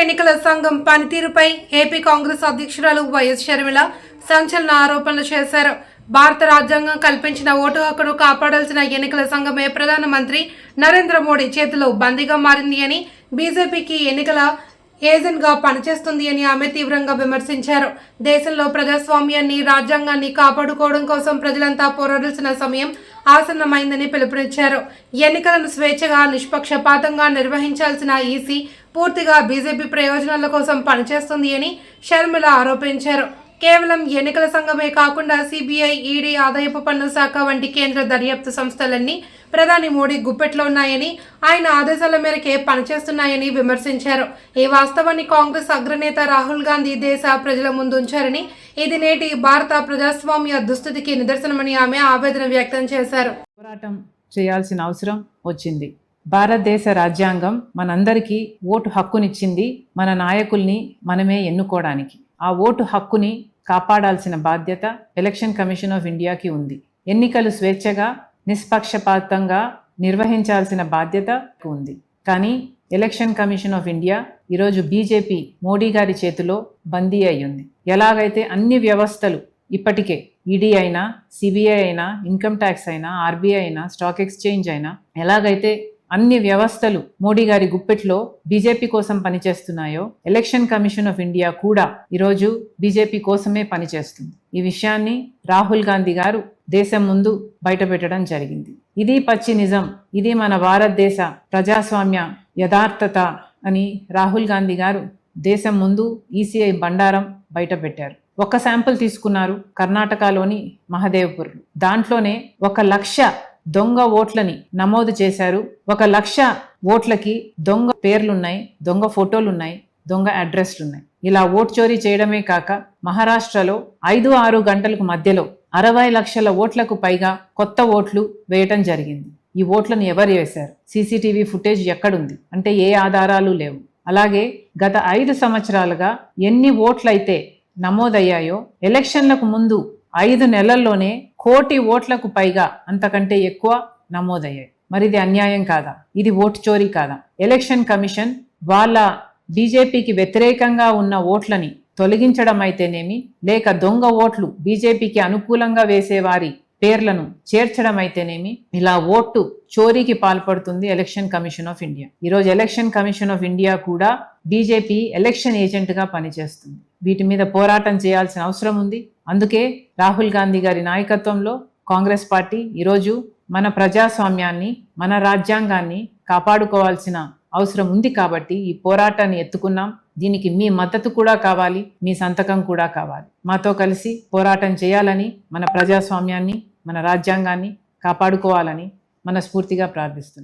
ఎన్నికల సంఘం పనితీరుపై ఏపీ కాంగ్రెస్ అధ్యక్షురాలు వైఎస్ షర్మిల సంచలన ఆరోపణలు చేశారు. భారత రాజ్యాంగం కల్పించిన ఓటు హక్కును కాపాడాల్సిన ఎన్నికల సంఘమే ప్రధానమంత్రి నరేంద్ర మోడీ చేతిలో బందీగా మారింది అని బీజేపీకి ఎన్నికల ఏజెంట్గా పనిచేస్తుంది అని ఆమె తీవ్రంగా విమర్శించారు. దేశంలో ప్రజాస్వామ్యాన్ని రాజ్యాంగాన్ని కాపాడుకోవడం కోసం ప్రజలంతా పోరాడాల్సిన సమయం ఆసన్నమైందని పిలుపునిచ్చారు. ఎన్నికలను స్వేచ్ఛగా నిష్పక్షపాతంగా నిర్వహించాల్సిన ఈసీ పూర్తిగా బీజేపీ ప్రయోజనాల కోసం పనిచేస్తుంది అని షర్మిల ఆరోపించారు. కేవలం ఎన్నికల సంఘమే కాకుండా సిబిఐ ఈడీ ఆదాయపు పన్ను శాఖ వంటి కేంద్ర దర్యాప్తు సంస్థలన్నీ ప్రధాని మోడీ గుప్పెట్లో ఉన్నాయని ఆయన ఆదేశాల మేరకే పనిచేస్తున్నాయని విమర్శించారు. ఈ వాస్తవాన్ని కాంగ్రెస్ అగ్రనేత రాహుల్ గాంధీ దేశ ప్రజల ముందుంచారని ఇది నేటి భారత ప్రజాస్వామ్య దుస్థితికి నిదర్శనమని ఆమె ఆవేదన వ్యక్తం చేశారు. పోరాటం చేయాల్సిన అవసరం వచ్చింది. భారతదేశ రాజ్యాంగం మనందరికీ ఓటు హక్కునిచ్చింది మన నాయకుల్ని మనమే ఎన్నుకోవడానికి. ఆ ఓటు హక్కుని కాపాడాల్సిన బాధ్యత ఎలక్షన్ కమిషన్ ఆఫ్ ఇండియాకి ఉంది. ఎన్నికలు స్వేచ్ఛగా నిష్పక్షపాతంగా నిర్వహించాల్సిన బాధ్యత ఉంది. కానీ ఎలక్షన్ కమిషన్ ఆఫ్ ఇండియా ఈరోజు బీజేపీ మోడీ గారి చేతిలో బందీ అయ్యింది. ఎలాగైతే అన్ని వ్యవస్థలు ఇప్పటికే ఈడీ అయినా సిబిఐ అయినా ఇన్కమ్ ట్యాక్స్ అయినా ఆర్బీఐ అయినా స్టాక్ ఎక్స్చేంజ్ అయినా ఎలాగైతే అన్ని వ్యవస్థలు మోడీ గారి గుప్పెట్లో బీజేపీ కోసం పనిచేస్తున్నాయో ఎలక్షన్ కమిషన్ ఆఫ్ ఇండియా కూడా ఈరోజు బీజేపీ కోసమే పనిచేస్తుంది. ఈ విషయాన్ని రాహుల్ గాంధీ గారు దేశం ముందు బయటపెట్టడం జరిగింది. ఇది పచ్చి నిజం ఇది మన భారతదేశ ప్రజాస్వామ్య యథార్థత అని రాహుల్ గాంధీ గారు దేశం ముందు ఈసీఐ బండారం బయటపెట్టారు. ఒక శాంపుల్ తీసుకున్నారు కర్ణాటకలోని మహదేవ్పూర్ దాంట్లోనే ఒక లక్ష దొంగ ఓట్లని నమోదు చేశారు. ఒక లక్ష ఓట్లకి దొంగ పేర్లున్నాయి దొంగ ఫోటోలున్నాయి దొంగ అడ్రస్లున్నాయి. ఇలా ఓట్ చోరీ చేయడమే కాక మహారాష్ట్రలో ఐదు ఆరు గంటలకు మధ్యలో అరవై లక్షల ఓట్లకు పైగా కొత్త ఓట్లు వేయటం జరిగింది. ఈ ఓట్లను ఎవరు వేశారు? సీసీటీవీ ఫుటేజ్ ఎక్కడుంది? అంటే ఏ ఆధారాలు లేవు. అలాగే గత ఐదు సంవత్సరాలుగా ఎన్ని ఓట్లయితే నమోదయ్యాయో ఎలక్షన్లకు ముందు ఐదు నెలల్లోనే కోటి ఓట్లకు పైగా అంతకంటే ఎక్కువ నమోదయ్యాయి. మరి ఇది అన్యాయం కాదా? ఇది ఓటు చోరీ కాదా? ఎలక్షన్ కమిషన్ వాళ్ళ బీజేపీకి వ్యతిరేకంగా ఉన్న ఓట్లని తొలగించడం అయితేనేమి లేక దొంగ ఓట్లు బీజేపీకి అనుకూలంగా వేసేవారి పేర్లను చేర్చడం అయితేనేమి ఇలా ఓటు చోరీకి పాల్పడుతుంది ఎలక్షన్ కమిషన్ ఆఫ్ ఇండియా. ఈరోజు ఎలక్షన్ కమిషన్ ఆఫ్ ఇండియా కూడా బీజేపీ ఎలక్షన్ ఏజెంట్గా పనిచేస్తుంది. వీటి మీద పోరాటం చేయాల్సిన అవసరం ఉంది. అందుకే రాహుల్ గాంధీ గారి నాయకత్వంలో కాంగ్రెస్ పార్టీ ఈరోజు మన ప్రజాస్వామ్యాన్ని మన రాజ్యాంగాన్ని కాపాడుకోవాల్సిన అవసరం ఉంది కాబట్టి ఈ పోరాటాన్ని ఎత్తుకున్నాం. దీనికి మీ మద్దతు కూడా కావాలి మీ సంతకం కూడా కావాలి. మాతో కలిసి పోరాటం చేయాలని మన ప్రజాస్వామ్యాన్ని మన రాజ్యాంగాన్ని కాపాడుకోవాలని మనస్ఫూర్తిగా ప్రార్థిస్తున్నాం.